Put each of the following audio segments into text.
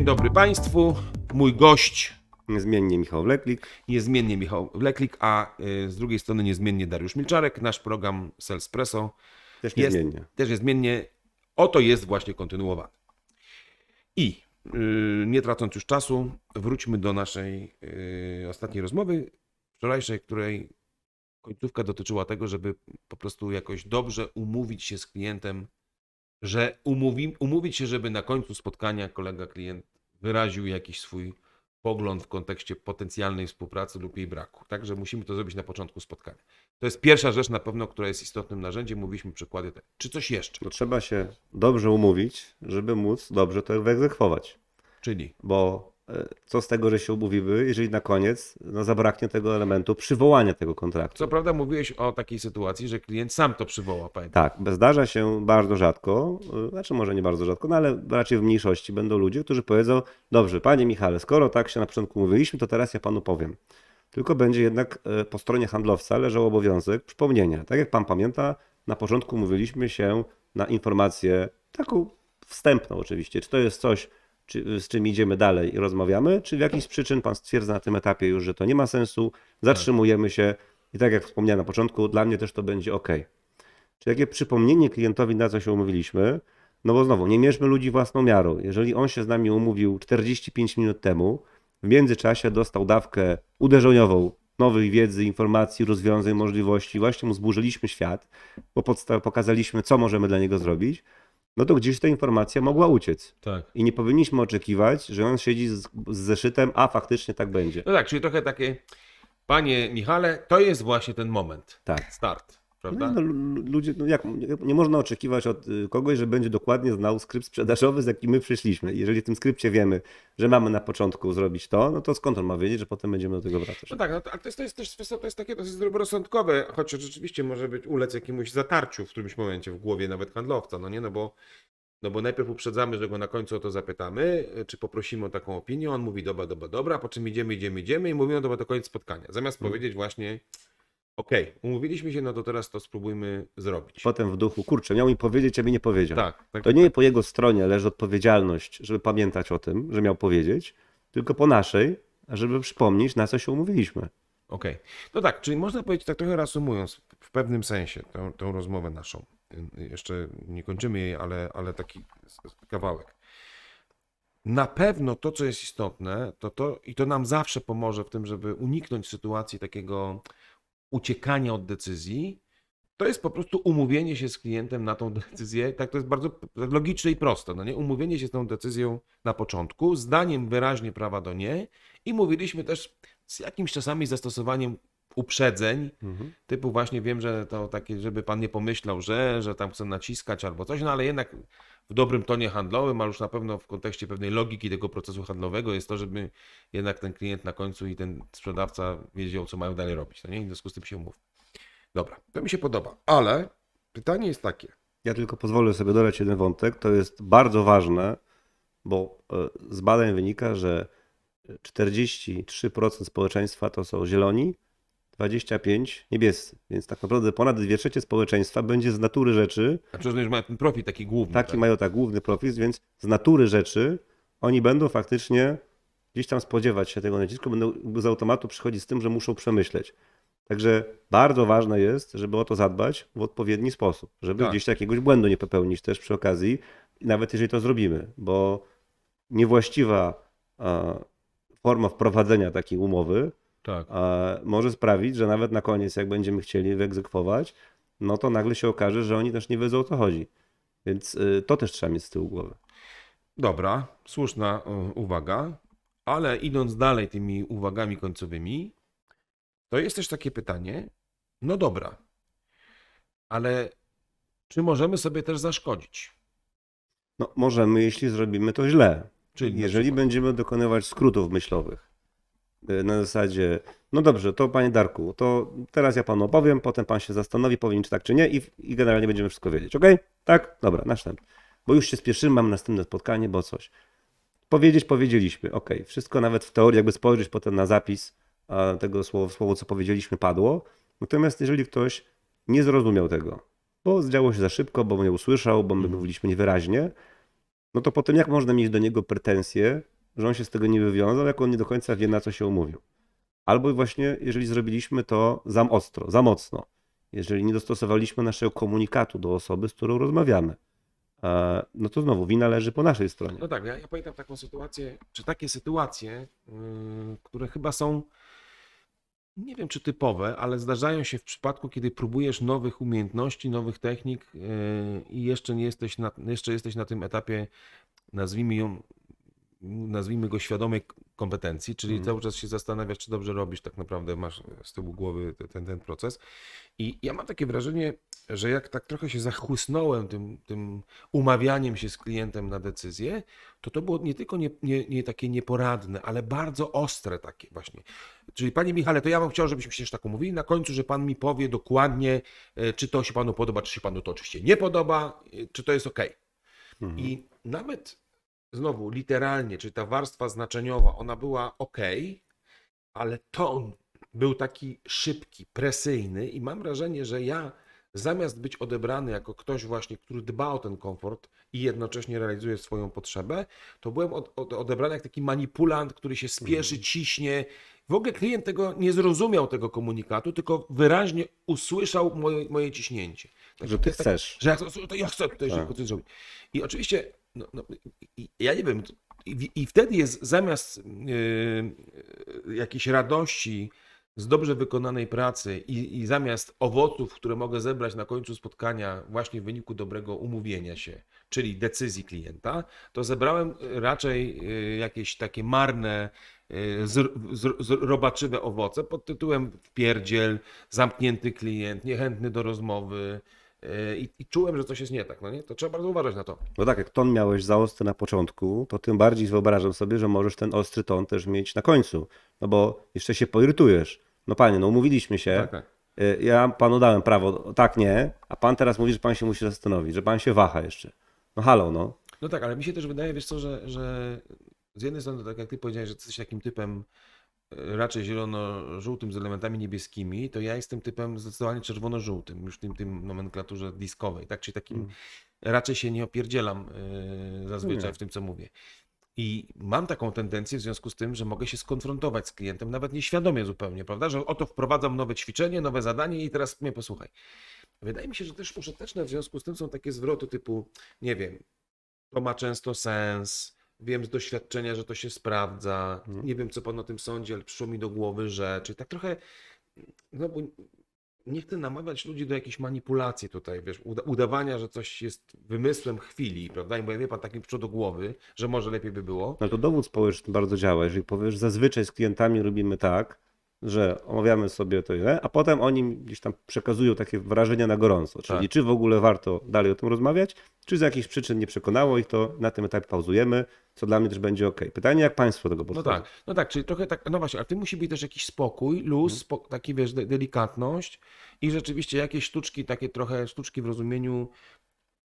Dzień dobry Państwu. Mój gość Niezmiennie Michał Wleklik. niezmiennie Michał Wleklik, a y, z drugiej strony niezmiennie Dariusz Milczarek. Nasz program Salespresso Też jest, niezmiennie. też niezmiennie, oto jest właśnie kontynuowany. I y, nie tracąc już czasu, wróćmy do naszej y, ostatniej rozmowy wczorajszej, której końcówka dotyczyła tego, żeby po prostu jakoś dobrze umówić się z klientem, że umówi, umówić się, żeby na końcu spotkania kolega klient wyraził jakiś swój pogląd w kontekście potencjalnej współpracy lub jej braku. Także musimy to zrobić na początku spotkania. To jest pierwsza rzecz na pewno, która jest istotnym narzędziem. Mówiliśmy przykłady. Te. Czy coś jeszcze? No, trzeba się dobrze umówić, żeby móc dobrze to wyegzekwować. Czyli Bo co z tego, że się umówimy, jeżeli na koniec no, zabraknie tego elementu przywołania tego kontraktu. co prawda mówiłeś o takiej sytuacji, że klient sam to przywoła, pamiętam. Tak, zdarza się bardzo rzadko, y, znaczy może nie bardzo rzadko, no ale raczej w mniejszości będą ludzie, którzy powiedzą, dobrze, panie Michale, skoro tak się na początku mówiliśmy, to teraz ja panu powiem. Tylko będzie jednak y, po stronie handlowca leżał obowiązek przypomnienia. Tak jak pan pamięta, na początku mówiliśmy się na informację taką wstępną oczywiście, czy to jest coś, czy, z czym idziemy dalej i rozmawiamy, czy w jakiś przyczyn pan stwierdza na tym etapie już, że to nie ma sensu, zatrzymujemy się i tak jak wspomniałem na początku, dla mnie też to będzie ok. Czy takie przypomnienie klientowi, na co się umówiliśmy, no bo znowu, nie mierzmy ludzi własną miarą. Jeżeli on się z nami umówił 45 minut temu, w międzyczasie dostał dawkę uderzeniową nowej wiedzy, informacji, rozwiązań, możliwości, właśnie mu zburzyliśmy świat, bo pokazaliśmy, co możemy dla niego zrobić, no to gdzieś ta informacja mogła uciec. Tak. I nie powinniśmy oczekiwać, że on siedzi z, z zeszytem, a faktycznie tak będzie. No tak, czyli trochę takie, panie Michale, to jest właśnie ten moment. Tak. Start, prawda? No, no, lu- ludzie, no jak, nie, można oczekiwać od y, kogoś, że będzie dokładnie znał skrypt sprzedażowy, z jakim my przyszliśmy. Jeżeli w tym skrypcie wiemy, że mamy na początku zrobić to, no to skąd on ma wiedzieć, że potem będziemy do tego wracać? No tak, no to, ale to jest, to jest też to jest takie dosyć zdroworozsądkowe, chociaż rzeczywiście może być ulec jakiemuś zatarciu w którymś momencie w głowie nawet handlowca, no nie, no bo, no bo najpierw uprzedzamy, że go na końcu o to zapytamy, y, czy poprosimy o taką opinię, on mówi dobra, dobra, dobra, po czym idziemy, idziemy, idziemy i mówimy dobra, to koniec spotkania. Zamiast Mhm. powiedzieć właśnie, okej, umówiliśmy się, no to teraz to spróbujmy zrobić. Potem w duchu, kurczę, miał mi powiedzieć, a mi nie powiedział. Tak, tak. To nie po jego stronie leży odpowiedzialność, żeby pamiętać o tym, że miał powiedzieć, tylko po naszej, żeby przypomnieć, na co się umówiliśmy. Okej. No tak, czyli można powiedzieć, tak trochę reasumując, w pewnym sensie tę, tę rozmowę naszą. Jeszcze nie kończymy jej, ale, ale taki s- s- kawałek. Na pewno to, co jest istotne, to to, i to nam zawsze pomoże w tym, żeby uniknąć sytuacji takiego uciekania od decyzji, to jest po prostu umówienie się z klientem na tą decyzję. Tak to jest bardzo logiczne i proste. No nie? Umówienie się z tą decyzją na początku, zdaniem wyraźnie prawa do niej i mówiliśmy też z jakimś czasami zastosowaniem uprzedzeń, typu właśnie wiem, że to takie, żeby pan nie pomyślał, że, że tam chcę naciskać albo coś, no ale jednak w dobrym tonie handlowym, ale już na pewno w kontekście pewnej logiki tego procesu handlowego jest to, żeby jednak ten klient na końcu i ten sprzedawca wiedział, co mają dalej robić. No nie? I w związku z tym się umów. Dobra, to mi się podoba, ale pytanie jest takie. Ja tylko pozwolę sobie dodać jeden wątek. To jest bardzo ważne, bo e, z badań wynika, że 43% społeczeństwa to są zieloni, 25% niebiescy. Więc tak naprawdę ponad 2 trzecie społeczeństwa będzie z natury rzeczy, A przecież już mają ten profil taki główny. taki tak? mają tak główny profil, więc z natury rzeczy oni będą faktycznie gdzieś tam spodziewać się tego nacisku, będą z automatu przychodzić z tym, że muszą przemyśleć. Także bardzo ważne jest, żeby o to zadbać w odpowiedni sposób, żeby Tak. gdzieś jakiegoś błędu nie popełnić też przy okazji, nawet jeżeli to zrobimy, bo niewłaściwa forma wprowadzenia takiej umowy Tak. może sprawić, że nawet na koniec, jak będziemy chcieli wyegzekwować, no to nagle się okaże, że oni też nie wiedzą o co chodzi. Więc y, to też trzeba mieć z tyłu głowy. Dobra, słuszna e, uwaga, ale idąc dalej tymi uwagami końcowymi, to jest też takie pytanie, no dobra, ale czy możemy sobie też zaszkodzić? No możemy, jeśli zrobimy to źle. Czyli Jeżeli będziemy dokonywać skrótów myślowych y, na zasadzie, no dobrze, to panie Darku, to teraz ja panu opowiem, potem pan się zastanowi, powie czy tak, czy nie i, i generalnie będziemy wszystko wiedzieć. Ok? Tak? Dobra, następny. Bo już się spieszymy, mam następne spotkanie, bo coś. Powiedzieć powiedzieliśmy, ok. Wszystko nawet w teorii, jakby spojrzeć potem na zapis tego słowa, słowo, co powiedzieliśmy, padło. Natomiast jeżeli ktoś nie zrozumiał tego, bo zdziało się za szybko, bo nie usłyszał, bo my Mhm. mówiliśmy niewyraźnie, no to potem jak można mieć do niego pretensje, że on się z tego nie wywiązał, jak on nie do końca wie, na co się umówił. Albo właśnie, jeżeli zrobiliśmy to za ostro, za mocno, jeżeli nie dostosowaliśmy naszego komunikatu do osoby, z którą rozmawiamy, e, no to znowu wina leży po naszej stronie. No tak, ja, ja pamiętam taką sytuację, czy takie sytuacje, yy, które chyba są, nie wiem czy typowe, ale zdarzają się w przypadku, kiedy próbujesz nowych umiejętności, nowych technik yy, i jeszcze nie jesteś na, jeszcze jesteś na tym etapie, nazwijmy ją, nazwijmy go świadomej kompetencji, czyli Mhm. cały czas się zastanawiasz, czy dobrze robisz, tak naprawdę masz z tyłu głowy te- ten, ten proces. I ja mam takie wrażenie, że jak tak trochę się zachłysnąłem tym, tym umawianiem się z klientem na decyzję, to to było nie tylko nie, nie, nie takie nieporadne, ale bardzo ostre takie właśnie. Czyli panie Michale, to ja bym chciał, żebyśmy się tak umówili na końcu, że pan mi powie dokładnie, e, czy to się panu podoba, czy się panu to oczywiście nie podoba, e, czy to jest ok. Mhm. I nawet znowu literalnie, czy ta warstwa znaczeniowa, ona była ok, ale ton był taki szybki, presyjny i mam wrażenie, że ja zamiast być odebrany jako ktoś właśnie, który dba o ten komfort i jednocześnie realizuje swoją potrzebę, to byłem od, od, odebrany jak taki manipulant, który się spieszy, ciśnie. W ogóle klient tego nie zrozumiał tego komunikatu, tylko wyraźnie usłyszał moje, moje ciśnięcie. Że to ty tak- chcesz. że ja, chcę- to ja chcę tutaj Tak. szybko coś zrobić. I oczywiście, no, no, ja nie wiem, i, i wtedy jest zamiast yy, jakiejś radości z dobrze wykonanej pracy i, i zamiast owoców, które mogę zebrać na końcu spotkania właśnie w wyniku dobrego umówienia się, czyli decyzji klienta, to zebrałem raczej yy, jakieś takie marne, yy, z, z, z, robaczywe owoce pod tytułem pierdziel, zamknięty klient, niechętny do rozmowy, Yy, I, I czułem, że coś jest nie tak, no nie? To trzeba bardzo uważać na to. No tak, jak ton miałeś za ostry na początku, to tym bardziej wyobrażam sobie, że możesz ten ostry ton też mieć na końcu. No bo jeszcze się poirytujesz. No panie, no umówiliśmy się. Tak, tak. y, Ja panu dałem prawo, tak nie, a pan teraz mówi, że pan się musi zastanowić, że pan się waha jeszcze. No halo, no. No tak, ale mi się też wydaje, wiesz co, że, że z jednej strony, tak jak ty powiedziałeś, że jesteś takim typem raczej zielono-żółtym z elementami niebieskimi, to ja jestem typem zdecydowanie czerwono-żółtym, już w tym, tym nomenklaturze diskowej, tak? Czyli takim raczej się nie opierdzielam e, zazwyczaj Nie. w tym, co mówię. I mam taką tendencję w związku z tym, że mogę się skonfrontować z klientem, nawet nieświadomie zupełnie, prawda? Że oto wprowadzam nowe ćwiczenie, nowe zadanie i teraz mnie posłuchaj. Wydaje mi się, że też użyteczne w związku z tym są takie zwroty typu, nie wiem, to ma często sens, wiem z doświadczenia, że to się sprawdza, Mhm. nie wiem co pan o tym sądzi, ale przyszło mi do głowy, że, czyli tak trochę, no bo nie chcę namawiać ludzi do jakiejś manipulacji tutaj, wiesz, uda- udawania, że coś jest wymysłem chwili, prawda? I bo wie pan, tak mi przyszło do głowy, że może lepiej by było. No to dowód społeczny bardzo działa. Jeżeli powiesz, zazwyczaj z klientami robimy tak, że omawiamy sobie to, a potem oni gdzieś tam przekazują takie wrażenia na gorąco. Czyli Tak. czy w ogóle warto dalej o tym rozmawiać, czy z jakichś przyczyn nie przekonało ich to, na tym etapie pauzujemy, co dla mnie też będzie ok. Pytanie, jak państwo tego No podchodzą? tak, no tak, czyli trochę tak, no właśnie, ale ty musi być też jakiś spokój, luz, spo, taki wiesz, de, delikatność i rzeczywiście jakieś sztuczki, takie trochę sztuczki w rozumieniu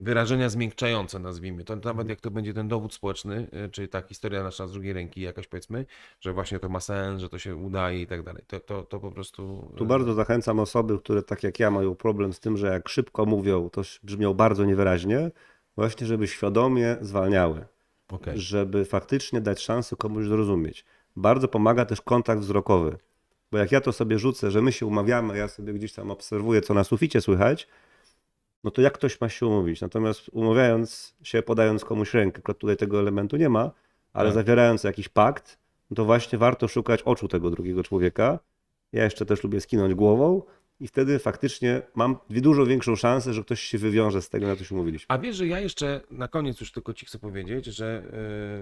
wyrażenia zmiękczające, nazwijmy. To Mhm. nawet jak to będzie ten dowód społeczny, y, czyli ta historia nasza z drugiej ręki jakaś powiedzmy, że właśnie to ma sens, że to się udaje i tak dalej. To, to, to po prostu... Tu y, bardzo zachęcam osoby, które tak jak ja mają problem z tym, że jak szybko mówią, to brzmią bardzo niewyraźnie, właśnie żeby świadomie zwalniały. okej. żeby faktycznie dać szansę komuś zrozumieć. Bardzo pomaga też kontakt wzrokowy. Bo jak ja to sobie rzucę, że my się umawiamy, ja sobie gdzieś tam obserwuję, co na suficie słychać, no to jak ktoś ma się umówić? Natomiast umawiając się, podając komuś rękę, akurat tutaj tego elementu nie ma, ale Tak. zawierając jakiś pakt, no to właśnie warto szukać oczu tego drugiego człowieka. Ja jeszcze też lubię skinąć głową i wtedy faktycznie mam dużo większą szansę, że ktoś się wywiąże z tego, na co się umówiliśmy. A wiesz, że ja jeszcze na koniec już tylko ci chcę powiedzieć, że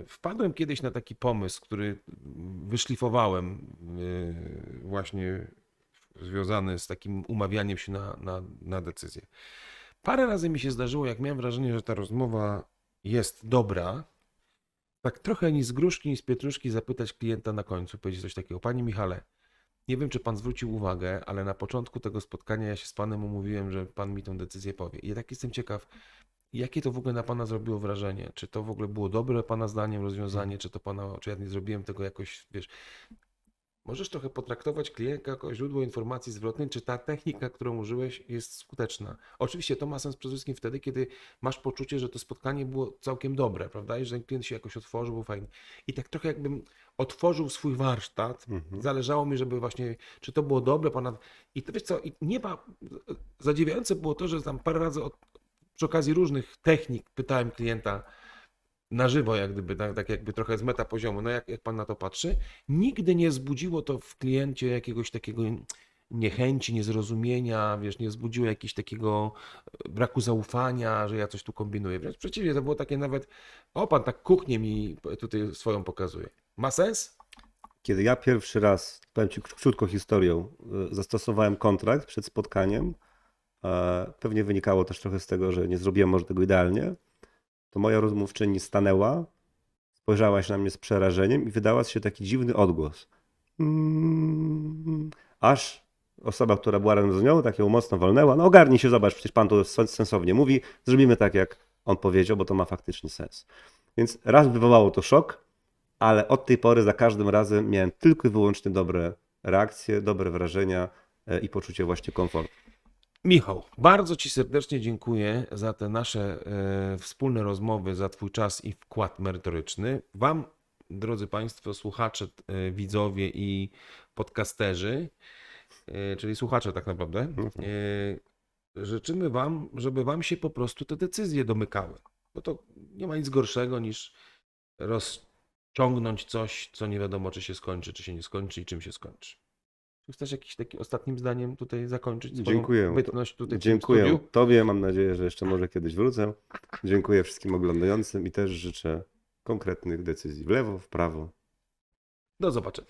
y, wpadłem kiedyś na taki pomysł, który wyszlifowałem y, właśnie związany z takim umawianiem się na, na, na decyzję. Parę razy mi się zdarzyło, jak miałem wrażenie, że ta rozmowa jest dobra, tak trochę ni z gruszki, ni z pietruszki zapytać klienta na końcu, powiedzieć coś takiego. Panie Michale, nie wiem, czy pan zwrócił uwagę, ale na początku tego spotkania ja się z panem umówiłem, że pan mi tę decyzję powie. I ja tak jestem ciekaw, jakie to w ogóle na pana zrobiło wrażenie? Czy to w ogóle było dobre pana zdaniem rozwiązanie, czy to pana, czy ja nie zrobiłem tego jakoś, wiesz, możesz trochę potraktować klienta jako źródło informacji zwrotnej, czy ta technika, którą użyłeś, jest skuteczna. Oczywiście to ma sens przede wszystkim wtedy, kiedy masz poczucie, że to spotkanie było całkiem dobre, prawda? I że klient się jakoś otworzył, był fajny. I tak trochę jakbym otworzył swój warsztat. Zależało mi, żeby właśnie, czy to było dobre, pana. I to wiesz co, i nie ma. Zadziwiające było to, że tam parę razy od, przy okazji różnych technik pytałem klienta na żywo, jak gdyby, tak, tak jakby trochę z meta poziomu, no jak, jak pan na to patrzy, nigdy nie wzbudziło to w kliencie jakiegoś takiego niechęci, niezrozumienia, wiesz, nie wzbudziło jakiegoś takiego e, braku zaufania, że ja coś tu kombinuję. Wręcz przeciwnie, to było takie nawet, o pan tak kuchnię mi tutaj swoją pokazuje. Ma sens? Kiedy ja pierwszy raz, powiem Ci krótką historią, y, zastosowałem kontrakt przed spotkaniem, e, pewnie wynikało też trochę z tego, że nie zrobiłem może tego idealnie, to moja rozmówczyni stanęła, spojrzała się na mnie z przerażeniem i wydała się taki dziwny odgłos. Mm, Aż osoba, która była razem z nią, tak ją mocno wolnęła. No ogarnij się, zobacz, przecież pan to sens- sensownie mówi, zrobimy tak, jak on powiedział, bo to ma faktycznie sens. Więc raz wywołało to szok, ale od tej pory za każdym razem miałem tylko i wyłącznie dobre reakcje, dobre wrażenia e, i poczucie właśnie komfortu. Michał, bardzo Ci serdecznie dziękuję za te nasze e, wspólne rozmowy, za Twój czas i wkład merytoryczny. Wam, drodzy Państwo, słuchacze, e, widzowie i podcasterzy, e, czyli słuchacze tak naprawdę, e, życzymy Wam, żeby Wam się po prostu te decyzje domykały. Bo to nie ma nic gorszego niż rozciągnąć coś, co nie wiadomo, czy się skończy, czy się nie skończy i czym się skończy. Czy chcesz jakimś takim ostatnim zdaniem tutaj zakończyć swoją Dziękuję. bytność tutaj w tym Dziękuję studiu? Tobie, mam nadzieję, że jeszcze może kiedyś wrócę. Dziękuję wszystkim oglądającym i też życzę konkretnych decyzji w lewo, w prawo. Do zobaczenia.